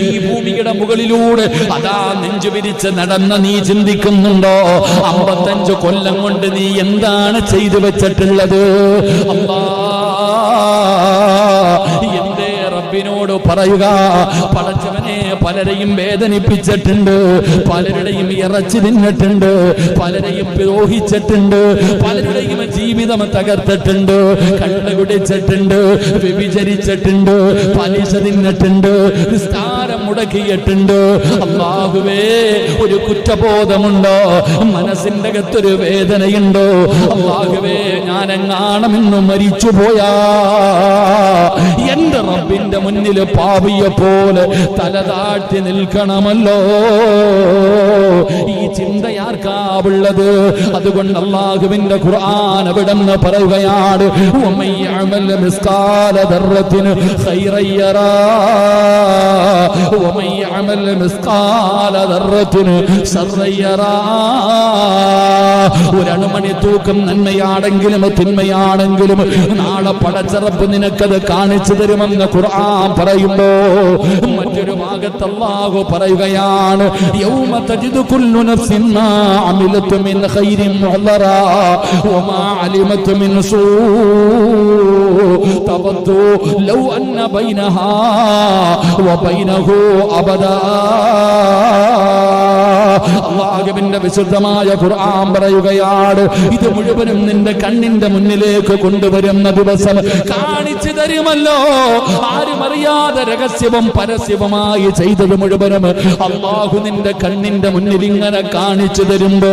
ഈ ഭൂമിയുടെ മുകളിലൂടെ അതാ നെഞ്ചു പിരിച്ച് നടന്ന നീ ചിന്തിക്കുന്നുണ്ടോ? അമ്പത്തഞ്ച് കൊല്ലം കൊണ്ട് നീ എന്താണ് ചെയ്തു വെച്ചിട്ടുള്ളത്? അമ്പാ റബ്ബിനോട് പറയുക. പടച്ചവനെ പലരെയും വേദനിപ്പിച്ചിട്ടുണ്ട് പലരുടെയും ഇറച്ചി തിന്നിട്ടുണ്ട് പലരെയും ദ്രോഹിച്ചിട്ടുണ്ട് പലരുടെയും ജീവിതം തകർത്തിട്ടുണ്ട് കണ്ണ് കുടിച്ചിട്ടുണ്ട് വ്യഭിചരിച്ചിട്ടുണ്ട് പലിശ തിന്നിട്ടുണ്ട് മുടക്കിയിട്ടുണ്ട്. അള്ളാഹുവേ ഒരു കുറ്റബോധമുണ്ടോ? മനസ്സിന്റെ അകത്തൊരു വേദനയുണ്ടോ? അള്ളാഹുവേ ഞാനെങ്ങാണമെന്ന് മരിച്ചു പോയാ എന്റെ റബ്ബിന്റെ മുന്നിൽ പാവിയെ പോലെ തല താഴ്ത്തി നിൽക്കണമല്ലോ. ഈ ചിന്തയാർക്കാവുള്ളത് അതുകൊണ്ട് അള്ളാഹുവിന്റെ ഖുർആൻ അവിടെ നിന്ന് പറയുകയാണ് ഉമ്മയ്യാമല്ല നിസ്കാല മിസ്കാല ദർറത്തിന് ഖൈറൻ يعمل വമൻ ذرة شرا ദർറത്തിന് ശർറൻ യറാ ഒരണുമണി തൂക്കം നന്മയാണെങ്കിലും തിന്മയാണെങ്കിലും നാളെ പടച്ചറപ്പ് നിനക്കത് കാണിച്ചു തരുമെന്ന് ഖുർആൻ പറയുമ്പോ മറ്റൊരു ഭാഗത്ത് പറയുകയാണ് യൗമ തജിദു കുല്ലു നഫ്സിൻ മാ അമിലത്ത് മിൻ ഖൈരിൻ മുഹ്ളറാ വമാ അലിമതു മിൻ സൂ. തവദ്ദു ലൗ അന്ന ബൈനഹാ വബൈനഹു അബദാ. അള്ളാഹുവിന്റെ വിശുദ്ധമായ ഖുർആൻ പറയുകയാണ്. ഇത് മുഴുവനും നിന്റെ കണ്ണിന്റെ മുന്നിലേക്ക് കൊണ്ടുവരുന്ന ദിവസം കാണിച്ചു തരുമല്ലോ. ആരും അറിയാതെ രഹസ്യവും പരസ്യവുമായി ചെയ്തത് മുഴുവനും അള്ളാഹു നിന്റെ കണ്ണിന്റെ മുന്നിൽ ഇങ്ങനെ കാണിച്ചു തരുമ്പോ